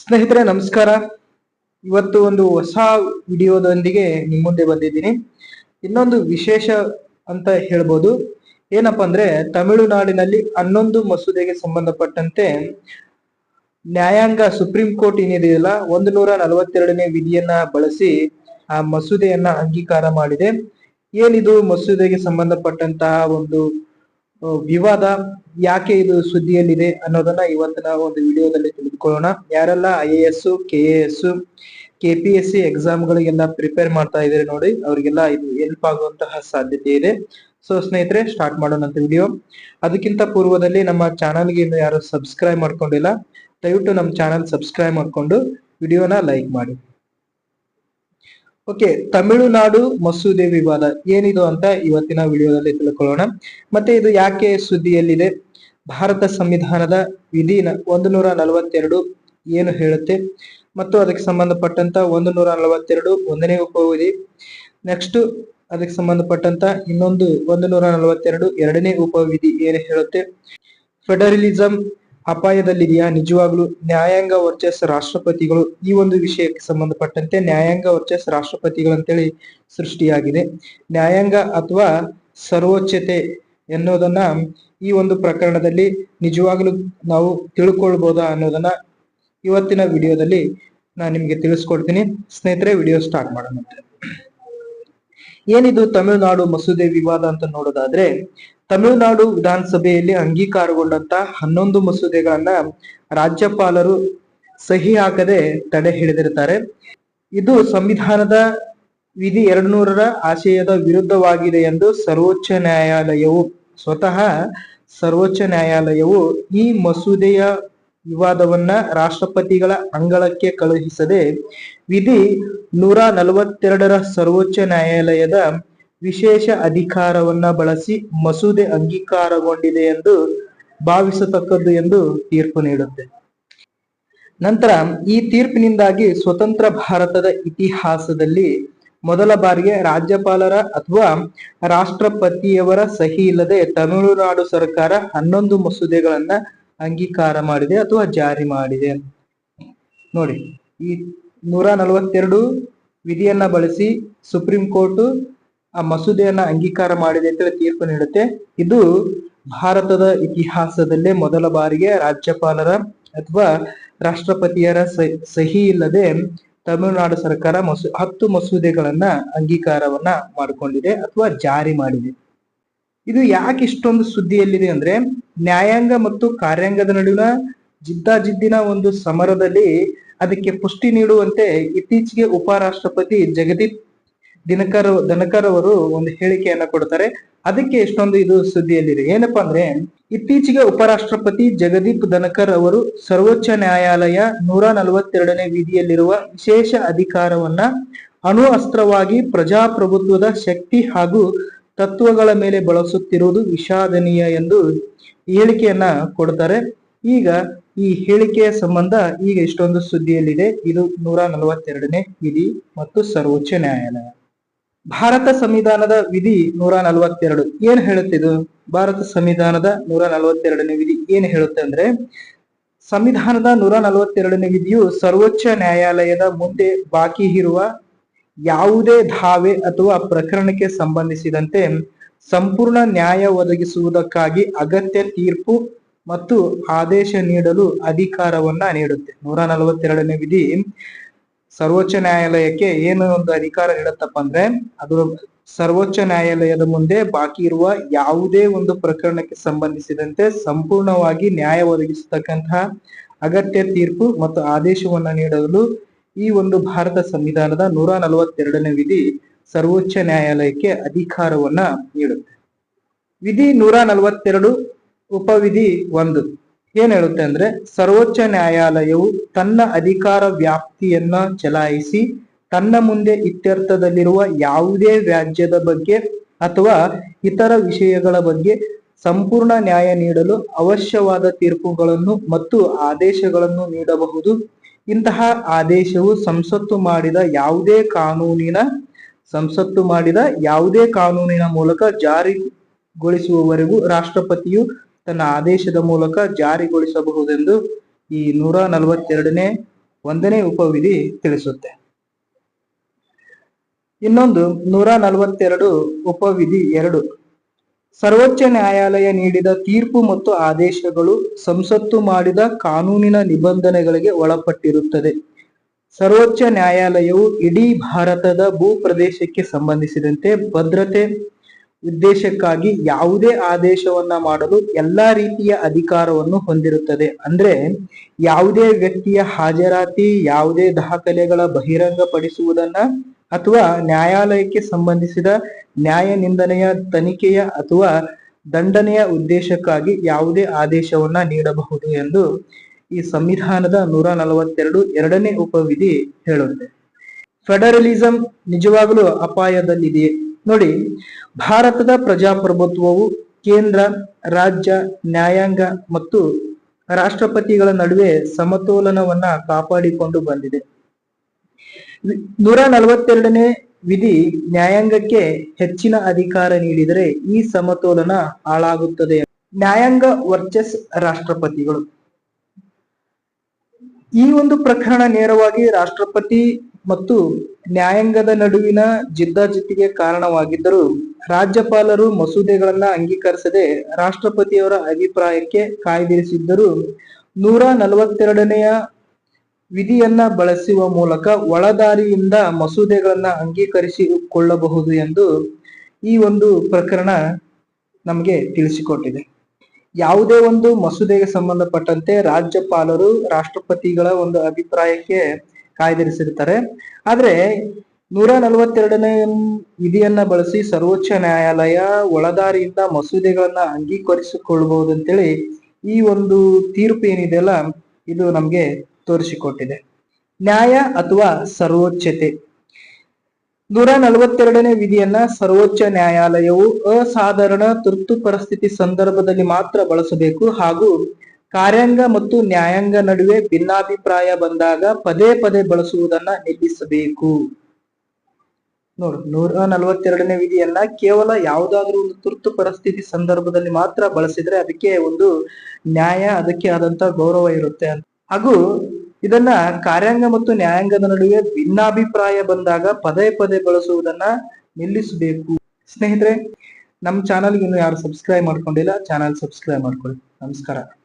ಸ್ನೇಹಿತರೆ, ನಮಸ್ಕಾರ. ಇವತ್ತು ಒಂದು ಹೊಸ ವಿಡಿಯೋದೊಂದಿಗೆ ನಿಮ್ಮ ಮುಂದೆ ಬಂದಿದ್ದೀನಿ. ಇನ್ನೊಂದು ವಿಶೇಷ ಅಂತ ಹೇಳ್ಬೋದು. ಏನಪ್ಪ ಅಂದ್ರೆ, ತಮಿಳುನಾಡಿನಲ್ಲಿ ಹನ್ನೊಂದು ಮಸೂದೆಗೆ ಸಂಬಂಧಪಟ್ಟಂತೆ ನ್ಯಾಯಾಂಗ ಸುಪ್ರೀಂ ಕೋರ್ಟ್ ಏನಿದೆಯಲ್ಲ ಒಂದು ನೂರ ನಲವತ್ತೆರಡನೇ ವಿಧಿಯನ್ನ ಬಳಸಿ ಆ ಮಸೂದೆಯನ್ನ ಅಂಗೀಕಾರ ಮಾಡಿದೆ. ಏನಿದು ಮಸೂದೆಗೆ ಸಂಬಂಧಪಟ್ಟಂತಹ ಒಂದು ವಿವಾದ ಯಾಕೆ ಇದು ಸುದ್ದಿಯಲ್ಲಿದೆ ಅನ್ನೋದನ್ನ ಇವತ್ತಿನ ಒಂದು ವಿಡಿಯೋದಲ್ಲಿ ತಿಳಿದುಕೊಳ್ಳೋಣ. ಯಾರೆಲ್ಲ I A S K A S K P S C ಎಕ್ಸಾಮ್ಗಳಿಗೆಲ್ಲ prepare ಮಾಡ್ತಾ ಇದ್ದಾರೆ ನೋಡಿ, ಅವರಿಗೆಲ್ಲ ಇದು ಹೆಲ್ಪ್ ಆಗುವಂತಹ ಸಾಧ್ಯತೆ ಇದೆ. ಸೊ ಸ್ನೇಹಿತರೆ ಸ್ಟಾರ್ಟ್ ಮಾಡೋಣ ವಿಡಿಯೋ. ಅದಕ್ಕಿಂತ ಪೂರ್ವದಲ್ಲಿ ನಮ್ಮ ಚಾನಲ್ಗೆ ಇನ್ನು ಯಾರು ಸಬ್ಸ್ಕ್ರೈಬ್ ಮಾಡ್ಕೊಂಡಿಲ್ಲ, ದಯವಿಟ್ಟು ನಮ್ಮ ಚಾನಲ್ ಸಬ್ಸ್ಕ್ರೈಬ್ ಮಾಡ್ಕೊಂಡು ವಿಡಿಯೋನ ಲೈಕ್ ಮಾಡಿ. ಓಕೆ ತಮಿಳುನಾಡು ಮಸೂದೆ ವಿವಾದ ಏನಿದು ಅಂತ ಇವತ್ತಿನ ವಿಡಿಯೋದಲ್ಲಿ ತಿಳ್ಕೊಳ್ಳೋಣ. ಮತ್ತೆ ಇದು ಯಾಕೆ ಸುದ್ದಿಯಲ್ಲಿದೆ? ಭಾರತ ಸಂವಿಧಾನದ ವಿಧಿನ ಒಂದು ನೂರ ನಲವತ್ತೆರಡು ಏನು ಹೇಳುತ್ತೆ? ಮತ್ತು ಅದಕ್ಕೆ ಸಂಬಂಧಪಟ್ಟಂತ ಒಂದು ನೂರ ನಲವತ್ತೆರಡು ಒಂದನೇ ಉಪವಿಧಿ ನೆಕ್ಸ್ಟ್ ಅದಕ್ಕೆ ಸಂಬಂಧಪಟ್ಟಂತ ಇನ್ನೊಂದು ಒಂದು ನೂರ ನಲವತ್ತೆರಡು ಎರಡನೇ ಉಪವಿಧಿ ಏನು ಹೇಳುತ್ತೆ? ಫೆಡರಲಿಸಂ ಅಪಾಯದಲ್ಲಿದೆಯಾ ನಿಜವಾಗ್ಲು ನ್ಯಾಯಾಂಗ ವರ್ಚಸ್ ರಾಷ್ಟ್ರಪತಿಗಳು ಈ ಒಂದು ವಿಷಯಕ್ಕೆ ಸಂಬಂಧಪಟ್ಟಂತೆ ನ್ಯಾಯಾಂಗ ವರ್ಚಸ್ ರಾಷ್ಟ್ರಪತಿಗಳು ಅಂತೇಳಿ ಸೃಷ್ಟಿಯಾಗಿದೆ. ನ್ಯಾಯಾಂಗ ಅಥವಾ ಸರ್ವೋಚ್ಚತೆ ಎನ್ನುವುದನ್ನ ಈ ಒಂದು ಪ್ರಕರಣದಲ್ಲಿ ನಿಜವಾಗ್ಲು ನಾವು ತಿಳ್ಕೊಳ್ಬೋದಾ ಅನ್ನೋದನ್ನ ಇವತ್ತಿನ ವಿಡಿಯೋದಲ್ಲಿ ನಾನು ನಿಮ್ಗೆ ತಿಳಿಸ್ಕೊಡ್ತೀನಿ. ಸ್ನೇಹಿತರೆ, ವಿಡಿಯೋ ಸ್ಟಾರ್ಟ್ ಮಾಡೋಣ ಏನಿದು? ತಮಿಳುನಾಡು ಮಸೂದೆ ವಿವಾದ ಅಂತ ನೋಡೋದಾದ್ರೆ ತಮಿಳುನಾಡು ವಿಧಾನಸಭೆಯಲ್ಲಿ ಅಂಗೀಕಾರಗೊಂಡಂತ ಹನ್ನೊಂದು ಮಸೂದೆಗಳನ್ನ ರಾಜ್ಯಪಾಲರು ಸಹಿ ಹಾಕದೆ ತಡೆ ಹಿಡಿದಿರ್ತಾರೆ ಇದು ಸಂವಿಧಾನದ ವಿಧಿ ಎರಡು ನೂರರ ಆಶಯದ ವಿರುದ್ಧವಾಗಿದೆ ಎಂದು ಸರ್ವೋಚ್ಚ ನ್ಯಾಯಾಲಯವು ಸ್ವತಃ ಸರ್ವೋಚ್ಚ ನ್ಯಾಯಾಲಯವು ಈ ಮಸೂದೆಯ ವಿವಾದವನ್ನ ರಾಷ್ಟ್ರಪತಿಗಳ ಅಂಗಳಕ್ಕೆ ಕಳುಹಿಸದೆ ವಿಧಿ ನೂರ ನಲವತ್ತೆರಡರ ಸರ್ವೋಚ್ಚ ನ್ಯಾಯಾಲಯದ ವಿಶೇಷ ಅಧಿಕಾರವನ್ನ ಬಳಸಿ ಮಸೂದೆ ಅಂಗೀಕಾರಗೊಂಡಿದೆ ಎಂದು ಭಾವಿಸತಕ್ಕದ್ದು ಎಂದು ತೀರ್ಪು ನೀಡುತ್ತೆ. ನಂತರ ಈ ತೀರ್ಪಿನಿಂದಾಗಿ ಸ್ವತಂತ್ರ ಭಾರತದ ಇತಿಹಾಸದಲ್ಲಿ ಮೊದಲ ಬಾರಿಗೆ ರಾಜ್ಯಪಾಲರ ಅಥವಾ ರಾಷ್ಟ್ರಪತಿಯವರ ಸಹಿ ಇಲ್ಲದೆ ತಮಿಳುನಾಡು ಸರ್ಕಾರ ಹನ್ನೊಂದು ಮಸೂದೆಗಳನ್ನ ಅಂಗೀಕಾರ ಮಾಡಿದೆ ಅಥವಾ ಜಾರಿ ಮಾಡಿದೆ. ನೋಡಿ, ಈ ನೂರ ನಲವತ್ತೆರಡು ವಿಧಿಯನ್ನ ಬಳಸಿ ಸುಪ್ರೀಂ ಕೋರ್ಟ್ ಆ ಮಸೂದೆಯನ್ನ ಅಂಗೀಕಾರ ಮಾಡಿದೆ ಅಂತ ತೀರ್ಪು ನೀಡುತ್ತೆ. ಇದು ಭಾರತದ ಇತಿಹಾಸದಲ್ಲೇ ಮೊದಲ ಬಾರಿಗೆ ರಾಜ್ಯಪಾಲರ ಅಥವಾ ರಾಷ್ಟ್ರಪತಿಯರ ಸಹಿ ಇಲ್ಲದೆ ತಮಿಳುನಾಡು ಸರ್ಕಾರ ಮಸೂ, ಹತ್ತು ಮಸೂದೆಗಳನ್ನ ಅಂಗೀಕಾರವನ್ನ ಮಾಡಿಕೊಂಡಿದೆ ಅಥವಾ ಜಾರಿ ಮಾಡಿದೆ. ಇದು ಯಾಕೆ ಇಷ್ಟೊಂದು ಸುದ್ದಿಯಲ್ಲಿದೆ ಅಂದ್ರೆ ನ್ಯಾಯಾಂಗ ಮತ್ತು ಕಾರ್ಯಾಂಗದ ನಡುವಿನ ಜಿದ್ದಾಜಿದ್ದಿನ ಒಂದು ಸಮರದಲ್ಲಿ ಅದಕ್ಕೆ ಪುಷ್ಟಿ ನೀಡುವಂತೆ ಇತ್ತೀಚೆಗೆ ಉಪರಾಷ್ಟ್ರಪತಿ ಜಗದೀಪ್ ದಿನಕರ್ ದಿನಕರ್ ಅವರು ಒಂದು ಹೇಳಿಕೆಯನ್ನ ಕೊಡ್ತಾರೆ. ಅದಕ್ಕೆ ಎಷ್ಟೊಂದು ಇದು ಸುದ್ದಿಯಲ್ಲಿದೆ. ಏನಪ್ಪಾ ಅಂದ್ರೆ, ಇತ್ತೀಚೆಗೆ ಉಪರಾಷ್ಟ್ರಪತಿ ಜಗದೀಪ್ ಧನಕರ್ ಅವರು ಸರ್ವೋಚ್ಚ ನ್ಯಾಯಾಲಯ ನೂರ ನಲವತ್ತೆರಡನೇ ವಿಧಿಯಲ್ಲಿರುವ ವಿಶೇಷ ಅಧಿಕಾರವನ್ನ ಅಣು ಅಸ್ತ್ರವಾಗಿ ಪ್ರಜಾಪ್ರಭುತ್ವದ ಶಕ್ತಿ ಹಾಗೂ ತತ್ವಗಳ ಮೇಲೆ ಬಳಸುತ್ತಿರುವುದು ವಿಷಾದನೀಯ ಎಂದು ಹೇಳಿಕೆಯನ್ನ ಕೊಡ್ತಾರೆ. ಈಗ ಈ ಹೇಳಿಕೆಯ ಸಂಬಂಧ ಈಗ ಇಷ್ಟೊಂದು ಸುದ್ದಿಯಲ್ಲಿದೆ. ಇದು ನೂರ ನಲವತ್ತೆರಡನೇ ವಿಧಿ ಮತ್ತು ಸರ್ವೋಚ್ಚ ನ್ಯಾಯಾಲಯ. ಭಾರತ ಸಂವಿಧಾನದ ವಿಧಿ ನೂರ ನಲವತ್ತೆರಡು. ಏನ್ ಹೇಳುತ್ತಿದ್ದು ಭಾರತ ಸಂವಿಧಾನದ ನೂರ ನಲವತ್ತೆರಡನೇ ವಿಧಿ ಏನ್ ಹೇಳುತ್ತೆ ಅಂದ್ರೆ, ಸಂವಿಧಾನದ ನೂರ ನಲವತ್ತೆರಡನೇ ವಿಧಿಯು ಸರ್ವೋಚ್ಚ ನ್ಯಾಯಾಲಯದ ಮುಂದೆ ಬಾಕಿ ಇರುವ ಯಾವುದೇ ಧಾವೆ ಅಥವಾ ಪ್ರಕರಣಕ್ಕೆ ಸಂಬಂಧಿಸಿದಂತೆ ಸಂಪೂರ್ಣ ನ್ಯಾಯ ಒದಗಿಸುವುದಕ್ಕಾಗಿ ಅಗತ್ಯ ತೀರ್ಪು ಮತ್ತು ಆದೇಶ ನೀಡಲು ಅಧಿಕಾರವನ್ನ ನೀಡುತ್ತೆ. ನೂರ ನಲವತ್ತೆರಡನೇ ವಿಧಿ ಸರ್ವೋಚ್ಚ ನ್ಯಾಯಾಲಯಕ್ಕೆ ಏನು ಒಂದು ಅಧಿಕಾರ ನೀಡತ್ತಪ್ಪ ಅಂದ್ರೆ, ಅದು ಸರ್ವೋಚ್ಚ ನ್ಯಾಯಾಲಯದ ಮುಂದೆ ಬಾಕಿ ಇರುವ ಯಾವುದೇ ಒಂದು ಪ್ರಕರಣಕ್ಕೆ ಸಂಬಂಧಿಸಿದಂತೆ ಸಂಪೂರ್ಣವಾಗಿ ನ್ಯಾಯ ಒದಗಿಸತಕ್ಕಂತಹ ಅಗತ್ಯ ತೀರ್ಪು ಮತ್ತು ಆದೇಶವನ್ನ ನೀಡಲು ಈ ಒಂದು ಭಾರತ ಸಂವಿಧಾನದ ನೂರ ನಲವತ್ತೆರಡನೇ ವಿಧಿ ಸರ್ವೋಚ್ಚ ನ್ಯಾಯಾಲಯಕ್ಕೆ ಅಧಿಕಾರವನ್ನ ನೀಡುತ್ತೆ. ವಿಧಿ ನೂರ ನಲವತ್ತೆರಡು ಉಪವಿಧಿ ಒಂದು. ಏನ್ ಹೇಳುತ್ತೆ ಅಂದ್ರೆ ಸರ್ವೋಚ್ಚ ನ್ಯಾಯಾಲಯವು ತನ್ನ ಅಧಿಕಾರ ವ್ಯಾಪ್ತಿಯನ್ನ ಚಲಾಯಿಸಿ ತನ್ನ ಮುಂದೆ ಇತ್ಯರ್ಥದಲ್ಲಿರುವ ಯಾವುದೇ ವ್ಯಾಜ್ಯದ ಬಗ್ಗೆ ಅಥವಾ ಇತರ ವಿಷಯಗಳ ಬಗ್ಗೆ ಸಂಪೂರ್ಣ ನ್ಯಾಯ ನೀಡಲು ಅವಶ್ಯವಾದ ತೀರ್ಪುಗಳನ್ನು ಮತ್ತು ಆದೇಶಗಳನ್ನು ನೀಡಬಹುದು. ಇಂತಹ ಆದೇಶವು ಸಂಸತ್ತು ಮಾಡಿದ ಯಾವುದೇ ಕಾನೂನಿನ, ಸಂಸತ್ತು ಮಾಡಿದ ಯಾವುದೇ ಕಾನೂನಿನ ಮೂಲಕ ಜಾರಿಗೊಳಿಸುವವರೆಗೂ ರಾಷ್ಟ್ರಪತಿಯು ತನ್ನ ಆದೇಶದ ಮೂಲಕ ಜಾರಿಗೊಳಿಸಬಹುದೆಂದು ಈ ನೂರ ನಲವತ್ತೆರಡನೇ ಒಂದನೇ ಉಪವಿಧಿ ತಿಳಿಸುತ್ತೆ. ಇನ್ನೊಂದು, ನೂರ ನಲವತ್ತೆರಡು ಉಪವಿಧಿ ಎರಡು. ಸರ್ವೋಚ್ಚ ನ್ಯಾಯಾಲಯ ನೀಡಿದ ತೀರ್ಪು ಮತ್ತು ಆದೇಶಗಳು ಸಂಸತ್ತು ಮಾಡಿದ ಕಾನೂನಿನ ನಿಬಂಧನೆಗಳಿಗೆ ಒಳಪಟ್ಟಿರುತ್ತದೆ. ಸರ್ವೋಚ್ಚ ನ್ಯಾಯಾಲಯವು ಇಡೀ ಭಾರತದ ಭೂ ಪ್ರದೇಶಕ್ಕೆ ಸಂಬಂಧಿಸಿದಂತೆ ಭದ್ರತೆ ಉದ್ದೇಶಕ್ಕಾಗಿ ಯಾವುದೇ ಆದೇಶವನ್ನ ಮಾಡಲು ಎಲ್ಲಾ ರೀತಿಯ ಅಧಿಕಾರವನ್ನು ಹೊಂದಿರುತ್ತದೆ. ಅಂದ್ರೆ ಯಾವುದೇ ವ್ಯಕ್ತಿಯ ಹಾಜರಾತಿ, ಯಾವುದೇ ದಾಖಲೆಗಳ ಬಹಿರಂಗಪಡಿಸುವುದನ್ನ ಅಥವಾ ನ್ಯಾಯಾಲಯಕ್ಕೆ ಸಂಬಂಧಿಸಿದ ನ್ಯಾಯ ನಿಂದನೆಯ ತನಿಖೆಯ ಅಥವಾ ದಂಡನೆಯ ಉದ್ದೇಶಕ್ಕಾಗಿ ಯಾವುದೇ ಆದೇಶವನ್ನ ನೀಡಬಹುದು ಎಂದು ಈ ಸಂವಿಧಾನದ ನೂರ ನಲವತ್ತೆರಡು ಎರಡನೇ ಉಪವಿಧಿ ಹೇಳುತ್ತೆ. ಫೆಡರಲಿಸಂ ನಿಜವಾಗಲೂ ಅಪಾಯದಲ್ಲಿದೆಯೇ? ನೋಡಿ, ಭಾರತದ ಪ್ರಜಾಪ್ರಭುತ್ವವು ಕೇಂದ್ರ, ರಾಜ್ಯ, ನ್ಯಾಯಾಂಗ ಮತ್ತು ರಾಷ್ಟ್ರಪತಿಗಳ ನಡುವೆ ಸಮತೋಲನವನ್ನ ಕಾಪಾಡಿಕೊಂಡು ಬಂದಿದೆ. ನೂರ ನಲವತ್ತೆರಡನೇ ವಿಧಿ ನ್ಯಾಯಾಂಗಕ್ಕೆ ಹೆಚ್ಚಿನ ಅಧಿಕಾರ ನೀಡಿದರೆ ಈ ಸಮತೋಲನ ಹಾಳಾಗುತ್ತದೆ. ನ್ಯಾಯಾಂಗ ವರ್ಚಸ್ ರಾಷ್ಟ್ರಪತಿಗಳು. ಈ ಒಂದು ಪ್ರಕರಣ ನೇರವಾಗಿ ರಾಷ್ಟ್ರಪತಿ ಮತ್ತು ನ್ಯಾಯಾಂಗದ ನಡುವಿನ ಜಿದ್ದಾಜಿದ್ದಿಗೆ ಕಾರಣವಾಗಿದ್ದರೂ ರಾಜ್ಯಪಾಲರು ಮಸೂದೆಗಳನ್ನ ಅಂಗೀಕರಿಸದೆ ರಾಷ್ಟ್ರಪತಿಯವರ ಅಭಿಪ್ರಾಯಕ್ಕೆ ಕಾಯ್ದಿರಿಸಿದ್ದರೂ ನೂರ ನಲವತ್ತೆರಡನೆಯ ವಿಧಿಯನ್ನ ಬಳಸುವ ಮೂಲಕ ಒಳದಾರಿಯಿಂದ ಮಸೂದೆಗಳನ್ನ ಅಂಗೀಕರಿಸಿಕೊಳ್ಳಬಹುದು ಎಂದು ಈ ಒಂದು ಪ್ರಕರಣ ನಮಗೆ ತಿಳಿಸಿಕೊಟ್ಟಿದೆ. ಯಾವುದೇ ಒಂದು ಮಸೂದೆಗೆ ಸಂಬಂಧಪಟ್ಟಂತೆ ರಾಜ್ಯಪಾಲರು ರಾಷ್ಟ್ರಪತಿಗಳ ಒಂದು ಅಭಿಪ್ರಾಯಕ್ಕೆ ಕಾಯ್ದಿರಿಸಿರ್ತಾರೆ ಆದ್ರೆ ನೂರ ನಲವತ್ತೆರಡನೇ ವಿಧಿಯನ್ನ ಬಳಸಿ ಸರ್ವೋಚ್ಚ ನ್ಯಾಯಾಲಯ ಒಳದಾರಿಯಿಂದ ಮಸೂದೆಗಳನ್ನ ಅಂಗೀಕರಿಸಿಕೊಳ್ಬಹುದು ಅಂತೇಳಿ ಈ ಒಂದು ತೀರ್ಪು ಏನಿದೆಯಲ್ಲ ಇದು ನಮ್ಗೆ ತೋರಿಸಿಕೊಟ್ಟಿದೆ. ನ್ಯಾಯ ಅಥವಾ ಸರ್ವೋಚ್ಚತೆ. ನೂರ ನಲವತ್ತೆರಡನೇ ವಿಧಿಯನ್ನ ಸರ್ವೋಚ್ಚ ನ್ಯಾಯಾಲಯವು ಅಸಾಧಾರಣ ತುರ್ತು ಪರಿಸ್ಥಿತಿ ಸಂದರ್ಭದಲ್ಲಿ ಮಾತ್ರ ಬಳಸಬೇಕು ಹಾಗೂ ಕಾರ್ಯಾಂಗ ಮತ್ತು ನ್ಯಾಯಾಂಗ ನಡುವೆ ಭಿನ್ನಾಭಿಪ್ರಾಯ ಬಂದಾಗ ಪದೇ ಪದೇ ಬಳಸುವುದನ್ನ ನಿಲ್ಲಿಸಬೇಕು. ನೋಡು, ನೂರ ನಲವತ್ತೆರಡನೇ ವಿಧಿಯನ್ನ ಕೇವಲ ಯಾವುದಾದ್ರೂ ಒಂದು ತುರ್ತು ಪರಿಸ್ಥಿತಿ ಸಂದರ್ಭದಲ್ಲಿ ಮಾತ್ರ ಬಳಸಿದ್ರೆ ಅದಕ್ಕೆ ಒಂದು ನ್ಯಾಯ, ಅದಕ್ಕೆ ಆದಂತ ಗೌರವ ಇರುತ್ತೆ ಅಂತ. ಹಾಗೂ ಇದನ್ನ ಕಾರ್ಯಾಂಗ ಮತ್ತು ನ್ಯಾಯಾಂಗದ ನಡುವೆ ಭಿನ್ನಾಭಿಪ್ರಾಯ ಬಂದಾಗ ಪದೇ ಪದೇ ಬಳಸುವುದನ್ನ ನಿಲ್ಲಿಸಬೇಕು. ಸ್ನೇಹಿತರೆ, ನಮ್ಮ ಚಾನಲ್ಗೆ ಇನ್ನು ಯಾರು ಸಬ್ಸ್ಕ್ರೈಬ್ ಮಾಡ್ಕೊಂಡಿಲ್ಲ, ಚಾನಲ್ ಸಬ್ಸ್ಕ್ರೈಬ್ ಮಾಡ್ಕೊಳ್ಳಿ. ನಮಸ್ಕಾರ.